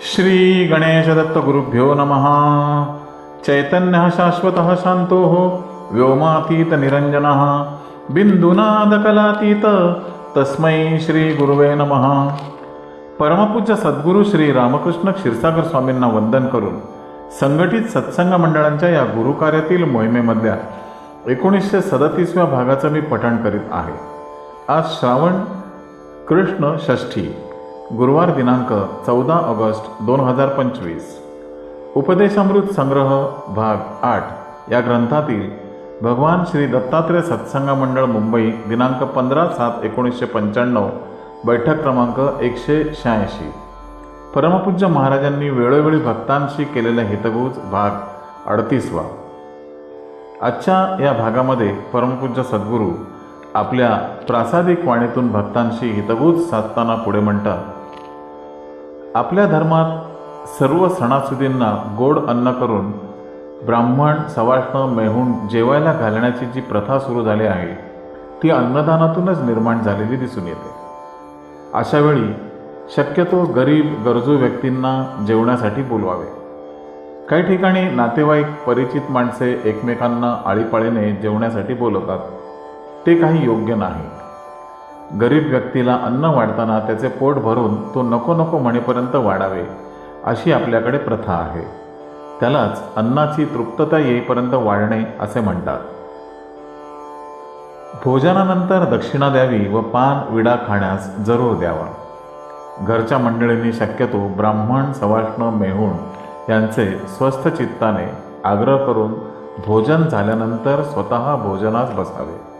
श्री गणेशदत्त गुरुभ्यो नमः। चैतन्यः शाश्वतः शान्तोः व्योमातीतनिरञ्जनः बिन्दुनादकलातीत तस्मै श्रीगुरुवे नमः। परमपूज्य सद्गुरू श्री रामकृष्ण क्षीरसागर स्वामींना वंदन करून संघटित सत्संग मंडळांच्या या गुरुकार्यातील मोहिमेमधल्या एकोणीसशे सदतीसव्या भागाचं मी पठण करीत आहे. आज श्रावण कृष्ण षष्ठी. गुरुवार दिनांक चौदा ऑगस्ट दोन हजार पंचवीस. उपदेशामृत संग्रह भाग आठ या ग्रंथातील भगवान श्री दत्तात्रय सत्संग मंडळ मुंबई दिनांक पंधरा सात एकोणीसशे पंच्याण्णव बैठक क्रमांक एकशे शहाऐंशी. परमपूज्य महाराजांनी वेळोवेळी भक्तांशी केलेला हितगुज भाग अडतीसवा. आजच्या या भागामध्ये परमपूज्य सद्गुरू आपल्या प्रासादिक वाणीतून भक्तांशी हितगुज साधताना पुढे म्हणतात आपल्या धर्मात सर्व सणासुदींना गोड अन्न करून ब्राह्मण सवाष्ण मेहून जेवायला घालण्याची जी प्रथा सुरू झाली आहे ती अन्नदानातूनच निर्माण झालेली दिसून येते. अशा वेळी शक्यतो गरीब गरजू व्यक्तींना जेवण्यासाठी बोलवावे. काही ठिकाणी नातेवाईक परिचित माणसे एकमेकांना आळीपाळीने जेवण्यासाठी बोलवतात. ते काही योग्य नाही. गरीब व्यक्तीला अन्न वाढताना त्याचे पोट भरून तो नको नको म्हणेपर्यंत वाढावे अशी आपल्याकडे प्रथा आहे. त्यालाच अन्नाची तृप्तता येईपर्यंत वाढणे असे म्हणतात. भोजनानंतर दक्षिणा द्यावी व पान विडा खाण्यास जरूर द्यावा. घरच्या मंडळींनी शक्यतो ब्राह्मण सवाष्ण मेहूण यांचे स्वस्थ चित्ताने आग्रह करून भोजन झाल्यानंतर स्वतः भोजनास बसावे.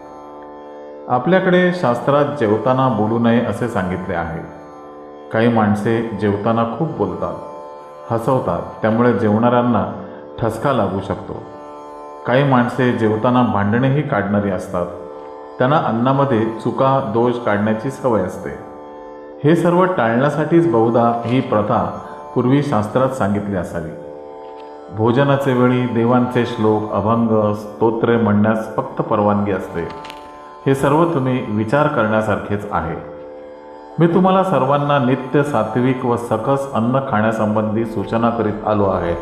आपल्याकडे शास्त्रात जेवताना बोलू नये असे सांगितले आहे. काही माणसे जेवताना खूप बोलतात हसवतात त्यामुळे जेवणाऱ्यांना ठसका लागू शकतो. काही माणसे जेवताना भांडणेही काढणारी असतात. त्यांना अन्नामध्ये चुका दोष काढण्याची सवय असते. हे सर्व टाळण्यासाठीच बहुधा ही प्रथा पूर्वी शास्त्रात सांगितली असावी. भोजनाचे वेळी देवांचे श्लोक अभंग स्तोत्रे म्हणण्यास फक्त परवानगी असते. हे सर्व तुम्ही विचार करण्यासारखेच आहे. मी तुम्हाला सर्वांना नित्य सात्विक व सकस अन्न खाण्यासंबंधी सूचना करीत आलो आहे.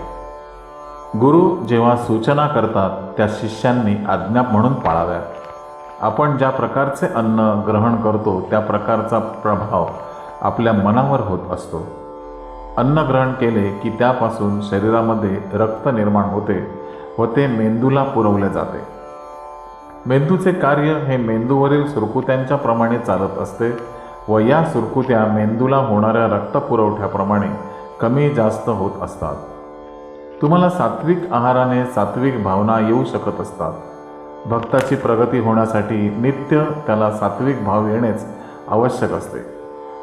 गुरु जेव्हा सूचना करतात त्या शिष्यांनी आज्ञा म्हणून पाळाव्या. आपण ज्या प्रकारचे अन्न ग्रहण करतो त्या प्रकारचा प्रभाव आपल्या मनावर होत असतो. अन्न ग्रहण केले की त्यापासून शरीरामध्ये रक्त निर्माण होते व ते मेंदूला पुरवले जाते. मेंदूचे कार्य हे मेंदूवरील सुरकुत्यांच्या प्रमाणे चालत असते व या सुरकुत्या मेंदूला होणाऱ्या रक्तपुरवठ्याप्रमाणे कमी जास्त होत असतात. तुम्हाला सात्विक आहाराने सात्विक भावना येऊ शकत असतात. भक्ताची प्रगती होण्यासाठी नित्य त्याला सात्विक भाव येणेच आवश्यक असते.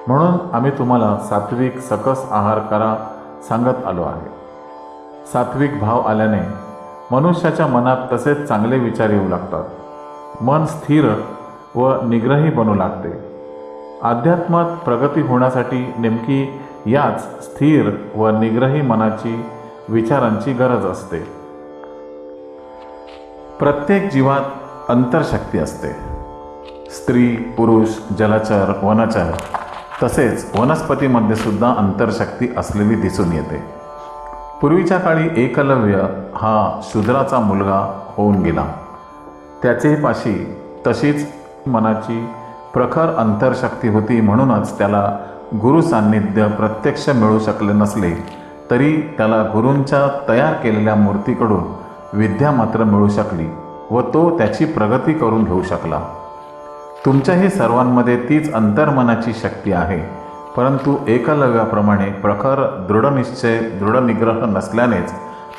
म्हणून आम्ही तुम्हाला सात्विक सकस आहार करा सांगत आलो आहे. सात्विक भाव आल्याने मनुष्याच्या मनात तसेच चांगले विचार येऊ लागतात. मन स्थिर व निग्रही बनू लागते. अध्यात्मात प्रगती होण्यासाठी नेमकी याच स्थिर व निग्रही मनाची विचारांची गरज असते. प्रत्येक जीवात अंतरशक्ती असते. स्त्री पुरुष जलचर वनचर तसेच वनस्पतीमध्ये सुद्धा अंतरशक्ती असलेली दिसून येते. पूर्वीच्या काळी एकलव्य हा शूद्राचा मुलगा होऊन गेला. त्याचे पाशी तशीच मनाची प्रखर अंतरशक्ती होती म्हणूनच त्याला गुरु सान्निध्य प्रत्यक्ष मिळू शकले नसले तरी त्याला गुरूंच्या तयार केलेल्या मूर्तीकडून विद्या मात्र मिळू शकली व तो त्याची प्रगती करून घेऊ शकला. तुमच्याही सर्वांमध्ये तीच अंतर्मनाची शक्ती आहे परंतु एकलव्याप्रमाणे प्रखर दृढनिश्चय दृढनिग्रह नसल्यानेच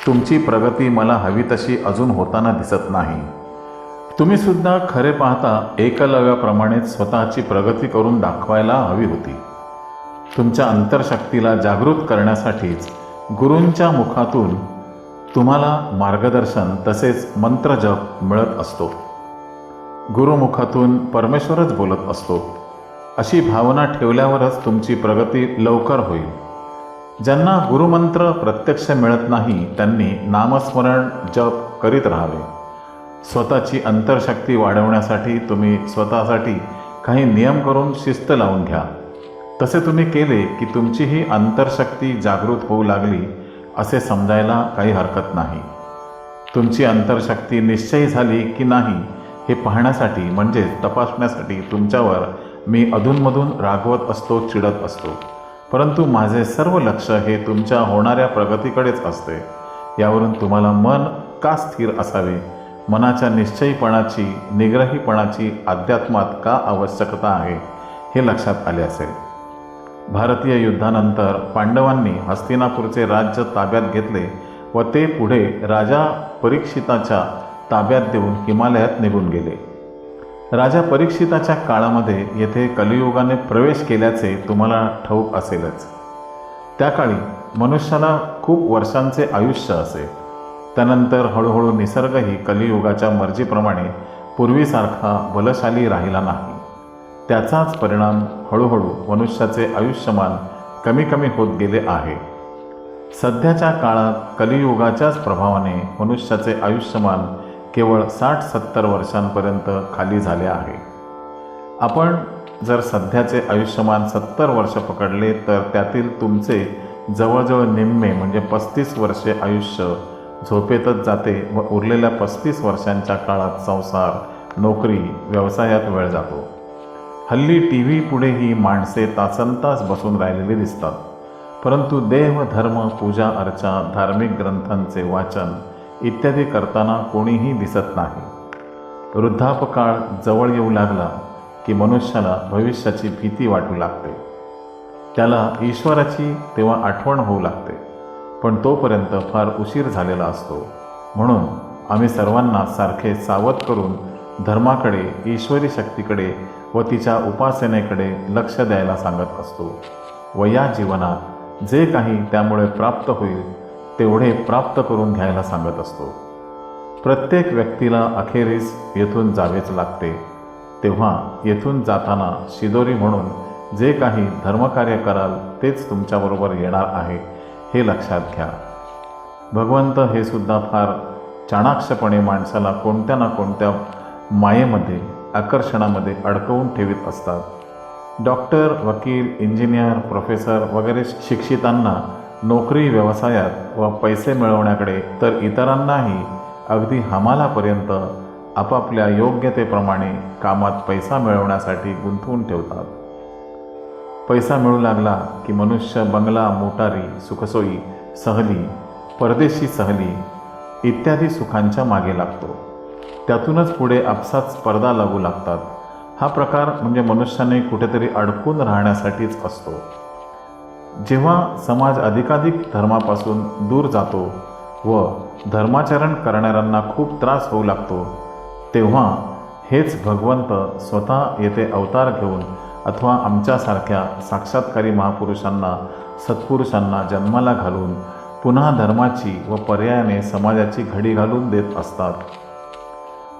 तुमची प्रगती मला हवी तशी अजून होताना दिसत नाही. तुम्ही सुद्धा खरे पाहता एकलव्याप्रमाणेच स्वतःची प्रगती करून दाखवायला हवी होती. तुमच्या अंतरशक्तीला जागृत करण्यासाठीच गुरूंच्या मुखातून तुम्हाला मार्गदर्शन तसेच मंत्रजप मिळत असतो. गुरुमुखातून परमेश्वरच बोलत असतो. अशी भावना ठेवल्यावरच तुमची प्रगती लवकर होईल. ज्यांना गुरुमंत्र प्रत्यक्ष मिळत नाही त्यांनी नामस्मरण जप करीत राहावे. स्वतःची अंतरशक्ती वाढवण्यासाठी तुम्ही स्वतःसाठी काही नियम करून शिस्त लावून घ्या. तसे तुम्ही केले की तुमची ही अंतरशक्ती जागृत होऊ लागली असे समजायला काही हरकत नाही. तुमची अंतरशक्ती निश्चयी झाली की नाही हे पाहण्यासाठी म्हणजेच तपासण्यासाठी तुमच्यावर मी अधूनमधून रागवत असतो चिडत असतो. परंतु माझे सर्व लक्ष हे तुमच्या होणाऱ्या प्रगतीकडेच असते. यावरून तुम्हाला मन का स्थिर असावे? मनाच्या निश्चयीपणाची निग्रहीपणाची अध्यात्मात का आवश्यकता आहे हे लक्षात आले असेल. भारतीय युद्धानंतर पांडवांनी हस्तिनापूरचे राज्य ताब्यात घेतले व ते पुढे राजा परीक्षिताच्या ताब्यात देऊन हिमालयात निघून गेले. राजा परीक्षिताच्या काळामध्ये येथे कलियुगाने प्रवेश केल्याचे तुम्हाला ठाऊक असेलच. त्या काळी मनुष्याला खूप वर्षांचे आयुष्य असे. त्यानंतर हळूहळू निसर्गही कलियुगाच्या मर्जीप्रमाणे पूर्वीसारखा बलशाली राहिला नाही. त्याचाच परिणाम हळूहळू मनुष्याचे आयुष्यमान कमी कमी होत गेले आहे. सध्याच्या काळात कलियुगाच्याच प्रभावाने मनुष्याचे आयुष्यमान केवळ साठ सत्तर वर्षांपर्यंत खाली झाले आहे. आपण जर सध्याचे आयुष्यमान सत्तर वर्ष पकडले तर त्यातील तुमचे जवळजवळ निम्मे म्हणजे पस्तीस वर्षे आयुष्य झोपेतच जाते व उरलेल्या पस्तीस वर्षांच्या काळात संसार नोकरी व्यवसायात वेळ जातो. हल्ली टी व्ही पुढेही माणसे तासनतास बसून राहिलेली दिसतात. परंतु देव धर्म पूजा अर्चा धार्मिक ग्रंथांचे वाचन इत्यादी करताना कोणीही दिसत नाही. वृद्धापकाळ जवळ येऊ लागला की मनुष्याला भविष्याची भीती वाटू लागते. त्याला ईश्वराची तेव्हा आठवण होऊ लागते. पण तोपर्यंत फार उशीर झालेला असतो. म्हणून आम्ही सर्वांना सारखे सावध करून धर्माकडे ईश्वरी शक्तीकडे व तिच्या उपासनेकडे लक्ष द्यायला सांगत असतो. व या जीवनात जे काही त्यामुळे प्राप्त होईल तेवढे प्राप्त करून घ्यायला सांगत असतो. प्रत्येक व्यक्तीला अखेरीस येथून जावेच लागते. तेव्हा येथून जाताना शिदोरी म्हणून जे काही धर्मकार्य कराल तेच तुमच्याबरोबर येणार आहे. हे लक्षात घ्या. भगवंत हे सुद्धा फार चाणाक्षपणे माणसाला कोणत्या ना कोणत्या मायेमध्ये आकर्षणामध्ये अडकवून ठेवीत असतात. डॉक्टर वकील इंजिनियर प्रोफेसर वगैरे शिक्षितांना नोकरी व्यवसायात व पैसे मिळवण्याकडे तर इतरांनाही अगदी हमालापर्यंत आपापल्या योग्यतेप्रमाणे कामात पैसा मिळवण्यासाठी गुंतवून ठेवतात. पैसा मिळू लागला की मनुष्य बंगला मोटारी सुखसोयी सहली परदेशी सहली इत्यादी सुखांच्या मागे लागतो. त्यातूनच पुढे आपसात स्पर्धा लागू लागतात. हा प्रकार म्हणजे मनुष्याने कुठेतरी अडकून राहण्यासाठीच असतो. जेव्हा समाज अधिकाधिक धर्मापासून दूर जातो व धर्माचरण करणाऱ्यांना खूप त्रास होऊ लागतो तेव्हा हेच भगवंत स्वतः येथे अवतार घेऊन अथवा आमच्यासारख्या साक्षात्कारी महापुरुषांना सत्पुरुषांना जन्माला घालून पुन्हा धर्माची व पर्यायाने समाजाची घडी घालून देत असतात.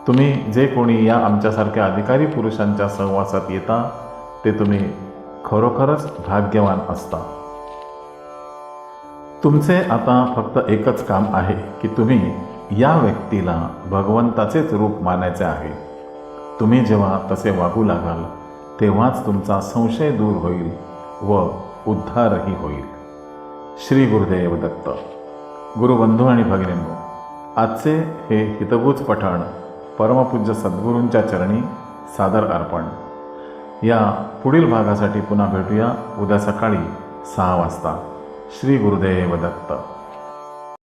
तुम्ही जे कोणी या आमच्यासारख्या अधिकारी पुरुषांच्या सहवासात येता ते तुम्ही खरोखरच भाग्यवान असता. तुमचे आता फक्त एकच काम आहे की तुम्ही या व्यक्तीला भगवंताचेच रूप मानायचे आहे. तुम्ही जेव्हा तसे वागू लागाल तेव्हाच तुमचा संशय दूर होईल व उद्धारही होईल. श्री गुरुदेव दत्त. गुरुबंधू आणि भगिनींनो आजचे हे हितगुज पठण परमपूज्य सद्गुरूंच्या चरणी सादर अर्पण. या पुढील भागासाठी पुन्हा भेटूया. उद्या सकाळी सहा वाजता. श्री गुरुदेव दत्त.